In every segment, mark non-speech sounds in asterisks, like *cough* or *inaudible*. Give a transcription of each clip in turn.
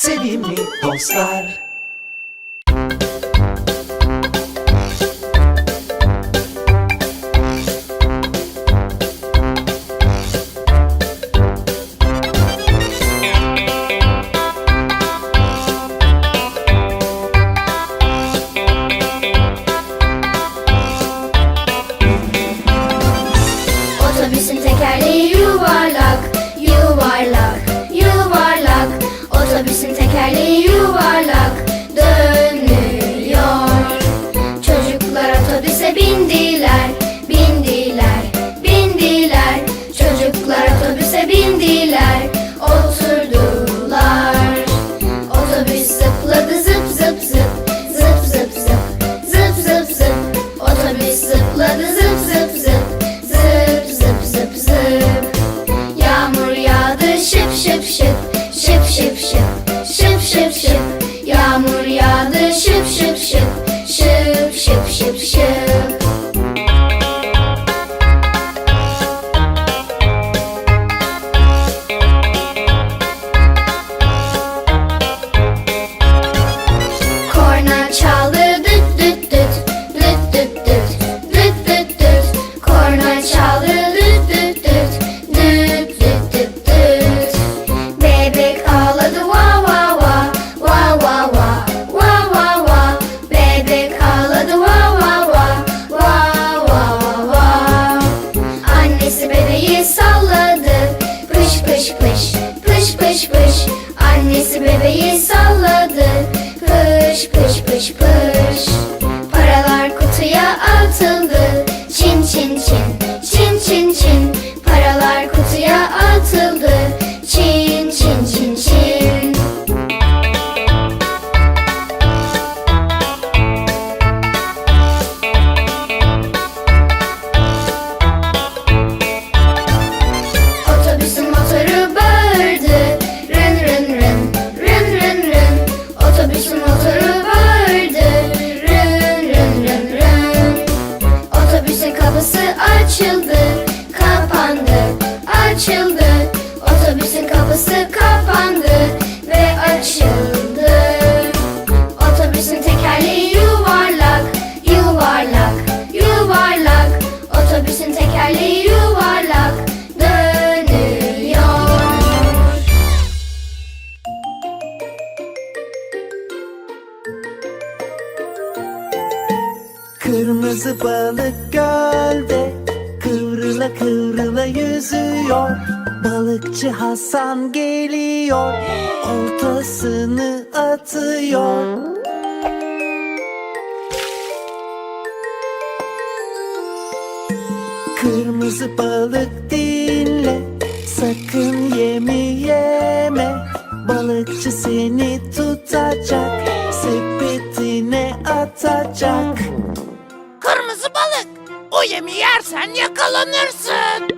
sevimli dostlar. Yüzüyor. Balıkçı Hasan geliyor, oltasını atıyor. Kırmızı balık dinle, sakın yemi yeme. Balıkçı seni tutacak, sepetine atacak. Kırmızı balık. O yemi yersen yakalanırsın.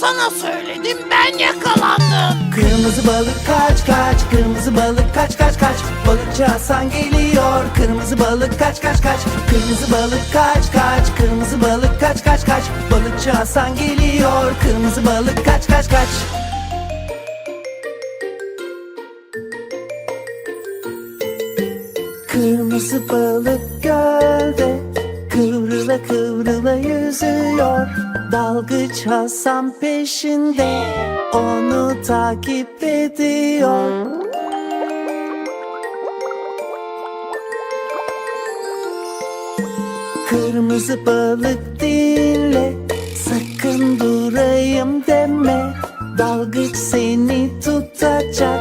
Sana söyledim ben yakalandım. Kırmızı balık kaç kaç Kırmızı balık kaç kaç kaç. Balıkçı Hasan geliyor. Kırmızı balık kaç kaç kaç. Kırmızı balık kaç kaç Kırmızı balık kaç kaç kaç. Balıkçı Hasan geliyor. Kırmızı balık kaç kaç kaç. Kırmızı balık gölde Kıvrıla kıvrıla yüzüyor. Dalgıç Hasan peşinde Onu takip ediyor. Kırmızı balık dinle Sakın durayım deme. Dalgıç seni tutacak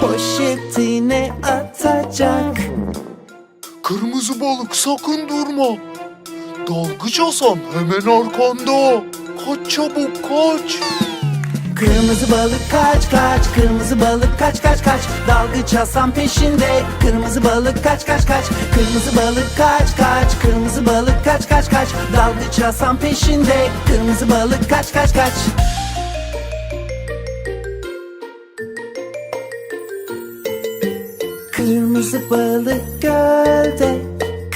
Poşetine atacak. Kırmızı balık sakın durma. Dalgıç Hasan hemen arkanda. Kaç çabuk kaç. Kırmızı balık kaç kaç. Kırmızı balık kaç kaç kaç. Dalgıç Hasan peşinde. Kırmızı balık kaç kaç kaç. Kırmızı balık kaç kaç. Kırmızı balık kaç kaç kaç. Dalgıç Hasan peşinde. Kırmızı balık kaç kaç kaç. Kırmızı balık gölde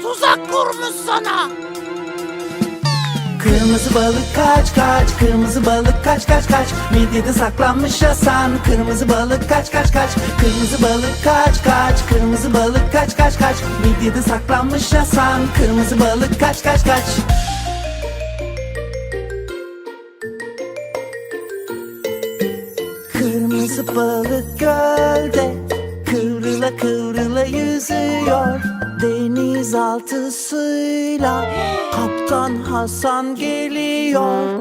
tuzak kurmuş sana. Kırmızı balık kaç kaç. Kırmızı balık kaç kaç kaç. Midyede saklanmış Hasan Kırmızı balık kaç kaç kaç. Kırmızı balık kaç kaç. Kırmızı balık kaç kaç kaç. Midyede saklanmış Hasan Kırmızı balık kaç kaç kaç. Kırmızı balık gölde Kıvrıla kıvrıla yüzüyor. Denizaltı suyla Kaptan Hasan geliyor.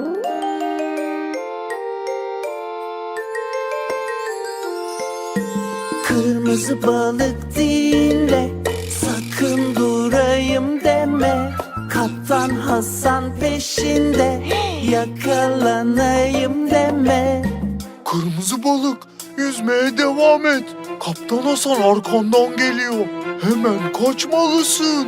Kırmızı balık dinle Sakın durayım deme. Kaptan Hasan peşinde Yakalanayım deme. Kırmızı balık yüzmeye devam et. Kaptan Hasan arkandan geliyor. Hemen kaçmalısın.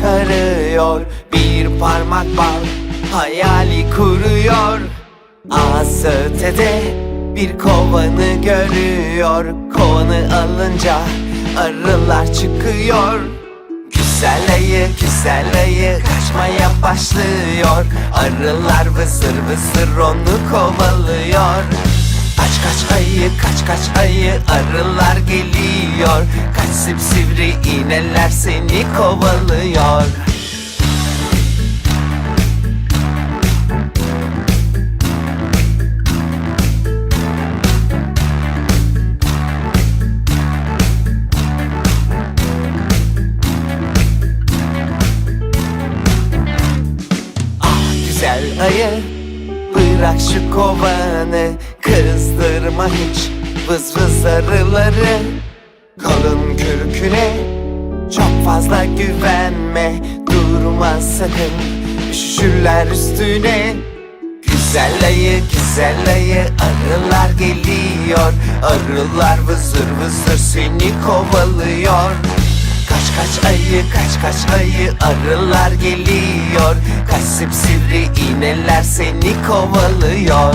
yiyecek arıyor Bir parmak bal Hayali kuruyor. Ağzı ötede Bir kovanı görüyor. Kovanı alınca Arılar çıkıyor. Güzel ayı, güzel ayı kaçmaya başlıyor. Arılar vızır vızır onu kovalıyor Kaç kaç ayı, kaç kaç ayı arılar geliyor. Kaç sivri iğneler seni kovalıyor. Ah güzel ayı Bırak şu kovanı Kızdırma hiç Vız vız arıları. Kalın kürküne Çok fazla güvenme Durma sakın Üşüşürler üstüne. Güzel ayı, güzel ayı Arılar geliyor. Arılar vızır vızır seni kovalıyor Kaç ayı, kaç kaç ayı Arılar geliyor. Kaç sivri iğneler seni kovalıyor.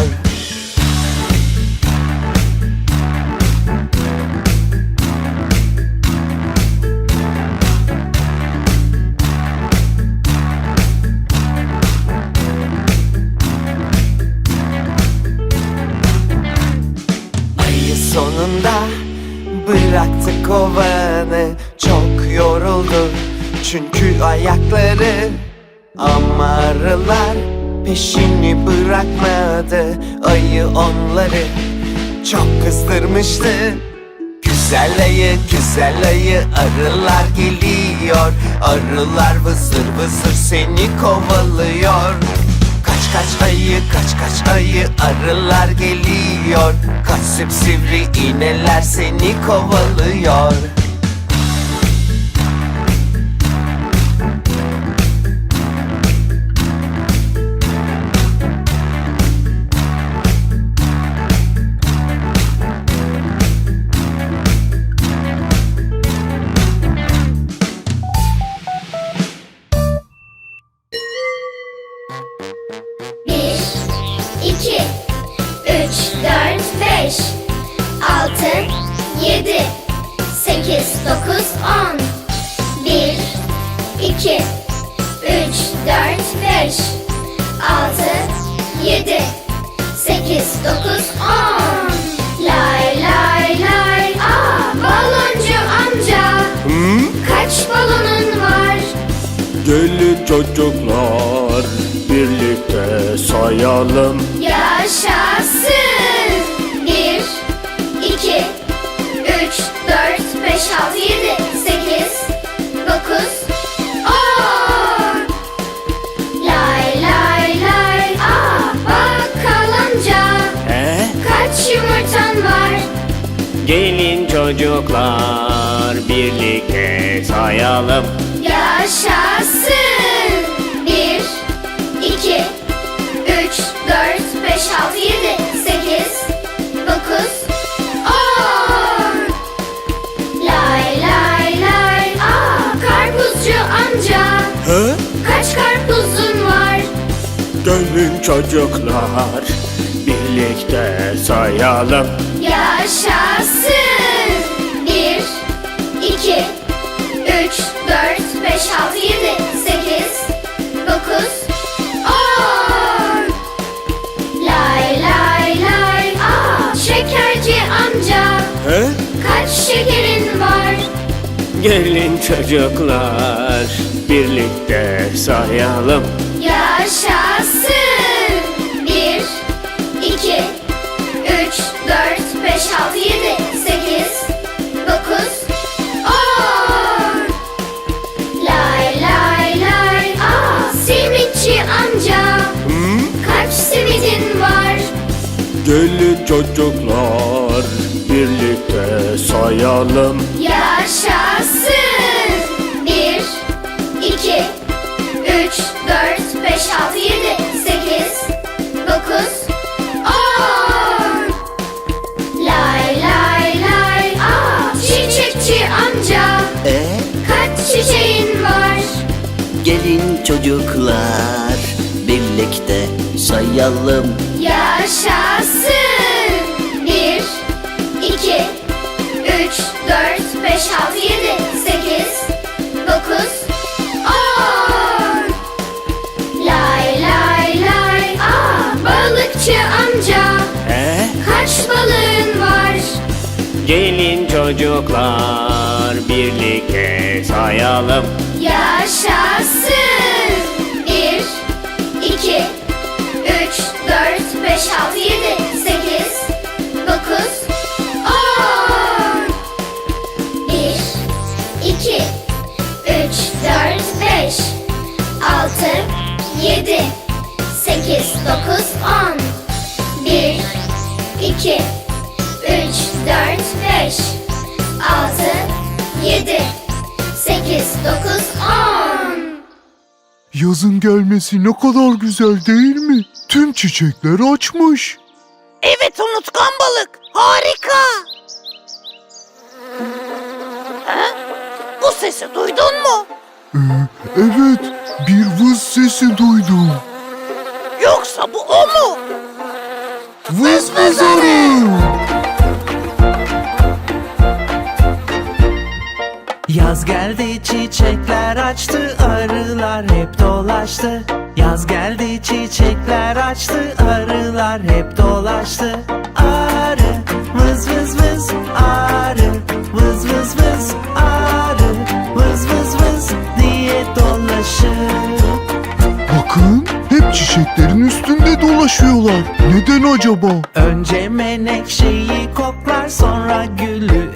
Ayı sonunda bıraktı kovanı. Çok yoruldu çünkü ayakları Ama arılar peşini bırakmadı Ayı onları. Çok kızdırmıştı. Güzel ayı, güzel ayı arılar geliyor. Arılar vızır vızır seni kovalıyor Kaç kaç ayı, kaç kaç ayı arılar geliyor. Kaç sivri iğneler seni kovalıyor çocuklar birlikte sayalım Yaşasın! Bir, iki, üç, dört, beş, altı, yedi, sekiz, dokuz, on. Lay lay lay, aa karpuzcu amca. He? Kaç karpuzun var? Gelin çocuklar birlikte sayalım Yaşasın! 3, 4, 5, 6, 7, 8, 9, Şekerci amca He? Kaç şekerin var? Gelin çocuklar Birlikte sayalım Yaşasın Bir, iki, üç, dört, beş, altı, yedi Gelin çocuklar birlikte sayalım Yaşasın! Bir, iki, üç, dört, beş, altı, yedi, sekiz, dokuz, on. Lay lay lay, aa çiçekçi amca. E Kaç çiçeğin var? gelin çocuklar birlikte sayalım. Yaşasın. Beş, altı, yedi, sekiz, dokuz, on. Lay lay lay. Aa, balıkçı amca. E Kaç balığın var? gelin çocuklar birlikte sayalım. Yaşasın. Yazın gelmesi ne kadar güzel değil mi? Tüm çiçekler açmış. Evet unutkan balık. Harika. Ha? Bu sesi duydun mu? Ee, evet, bir vız sesi duydum. Yoksa bu o mu? Vız vız arı. Yaz geldi çiçekler açtı arılar hep dolaştı. Yaz geldi çiçekler açtı arılar hep dolaştı. Arı vız vız vız arı. Vız vız vız arı. Vız vız vız diye dolaşır. Bakın, hep çiçeklerin üstünde dolaşıyorlar. Neden acaba? Önce menekşeyi koklar sonra gülü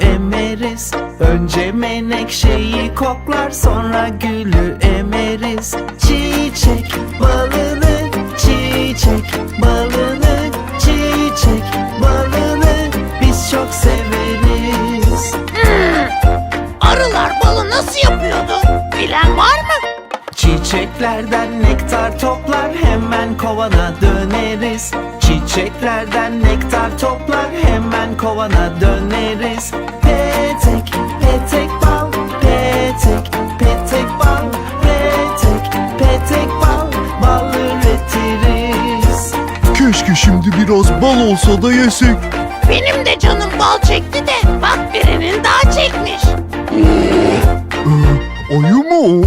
emeriz Önce menekşeyi koklar sonra gülü emeriz. Çiçek balını, çiçek balını, çiçek balını biz çok severiz. Arılar balı nasıl yapıyordu? Bilen var mı? Çiçeklerden nektar toplar hemen kovana döneriz. Çiçeklerden nektar toplar hemen kovana döneriz şimdi biraz bal olsa da yesek. Benim de canım bal çekti de bak birinin daha çekmiş. Ee, ayı mı o?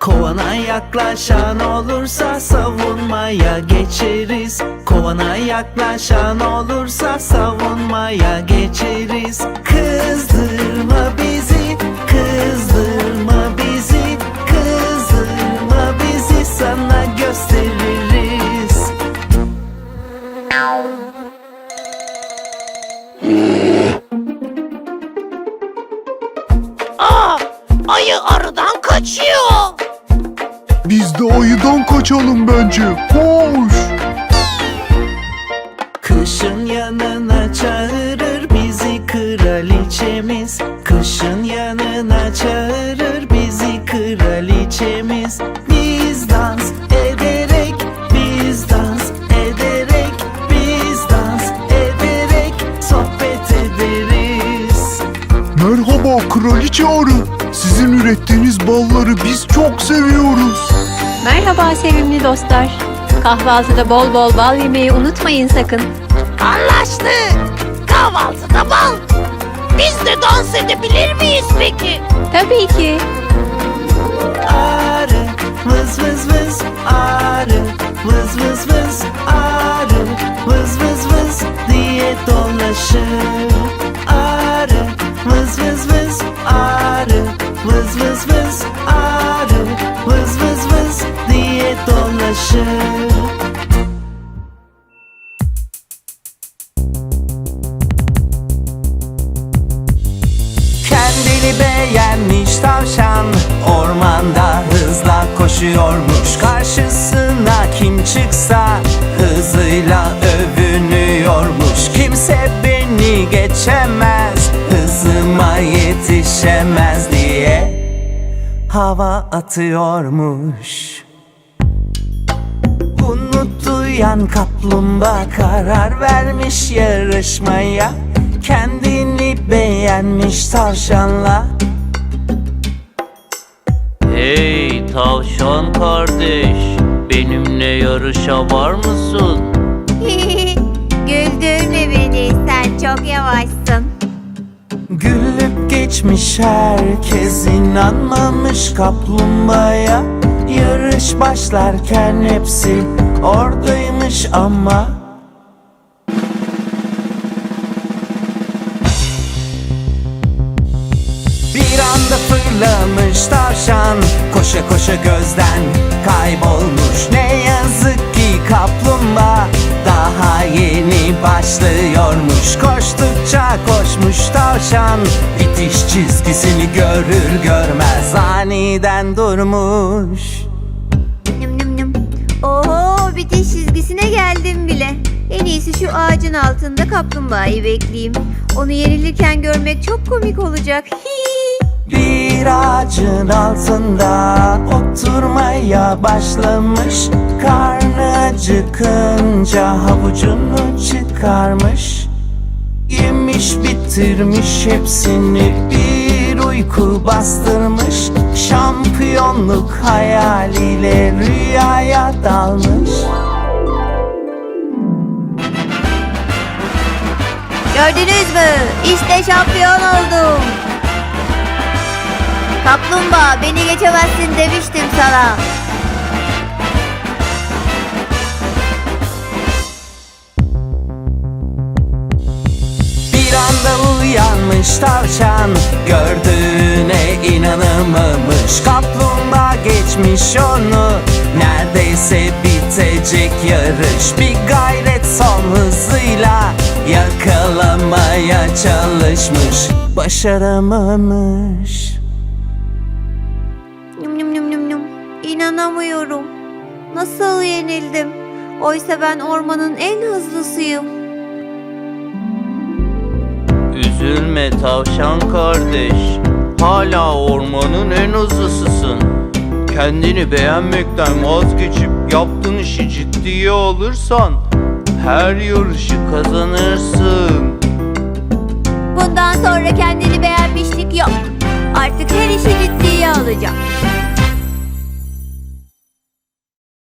Kovana yaklaşan olursa savunmaya geçeriz Kovana yaklaşan olursa savunmaya geçeriz Kızdırma bizi, kızdırma ayıdan kaçalım bence. Koş. Kışın yanına çağırır bizi kraliçemiz Kışın yanına çağırır bizi kraliçemiz Biz dans ederek, biz dans ederek Biz dans ederek sohbet ederiz Merhaba kraliçe arı. Sizin ürettiğiniz balları biz çok seviyoruz. Merhaba sevimli dostlar. Kahvaltıda bol bol bal yemeyi unutmayın sakın. Anlaştık. Kahvaltıda bal. Biz de dans edebilir miyiz peki? Tabii ki. Arı vız vız vız arı vız vız vız arı vız vız vız diye dolaşır Arı vız vız vız arı vız vız vız dolaşır Kendini beğenmiş tavşan Ormanda hızla koşuyormuş. Karşısına kim çıksa Hızıyla övünüyormuş. Kimse beni geçemez Hızıma yetişemez diye Hava atıyormuş Bunu duyan kaplumbağa karar vermiş yarışmaya Kendini beğenmiş tavşanla Hey tavşan kardeş Benimle yarışa var mısın? *laughs* Güldürme beni sen çok yavaşsın. Gülüp geçmiş herkes inanmamış kaplumbağaya Yarış başlarken hepsi oradaymış ama Bir anda fırlamış tavşan Koşa koşa gözden kaybolmuş. Ne yazık ki kaplumbağa Daha yeni başlıyormuş Koştukça koşmuş tavşan Bitiş çizgisini görür görmez Aniden durmuş Nım nım nım. Oho bitiş çizgisine geldim bile. En iyisi şu ağacın altında kaplumbağayı bekleyeyim. Onu yenilirken görmek çok komik olacak. Hii. Bir ağacın altında oturmaya başlamış Karnı acıkınca havucunu çıkarmış Yemiş bitirmiş hepsini bir uyku bastırmış Şampiyonluk hayaliyle rüyaya dalmış Gördünüz mü? İşte şampiyon oldum. Kaplumbağa beni geçemezsin demiştim sana. Anda uyanmış tavşan Gördüğüne inanamamış Kaplumbağa geçmiş onu Neredeyse bitecek yarış Bir gayret son hızıyla Yakalamaya çalışmış Başaramamış Nüm nüm nüm nüm nüm. İnanamıyorum. Nasıl yenildim? Oysa ben ormanın en hızlısıyım. Üzülme tavşan kardeş Hala ormanın en hızlısısın. Kendini beğenmekten vazgeçip yaptığın işi ciddiye alırsan Her yarışı kazanırsın. Bundan sonra kendini beğenmişlik yok. Artık her işi ciddiye alacağım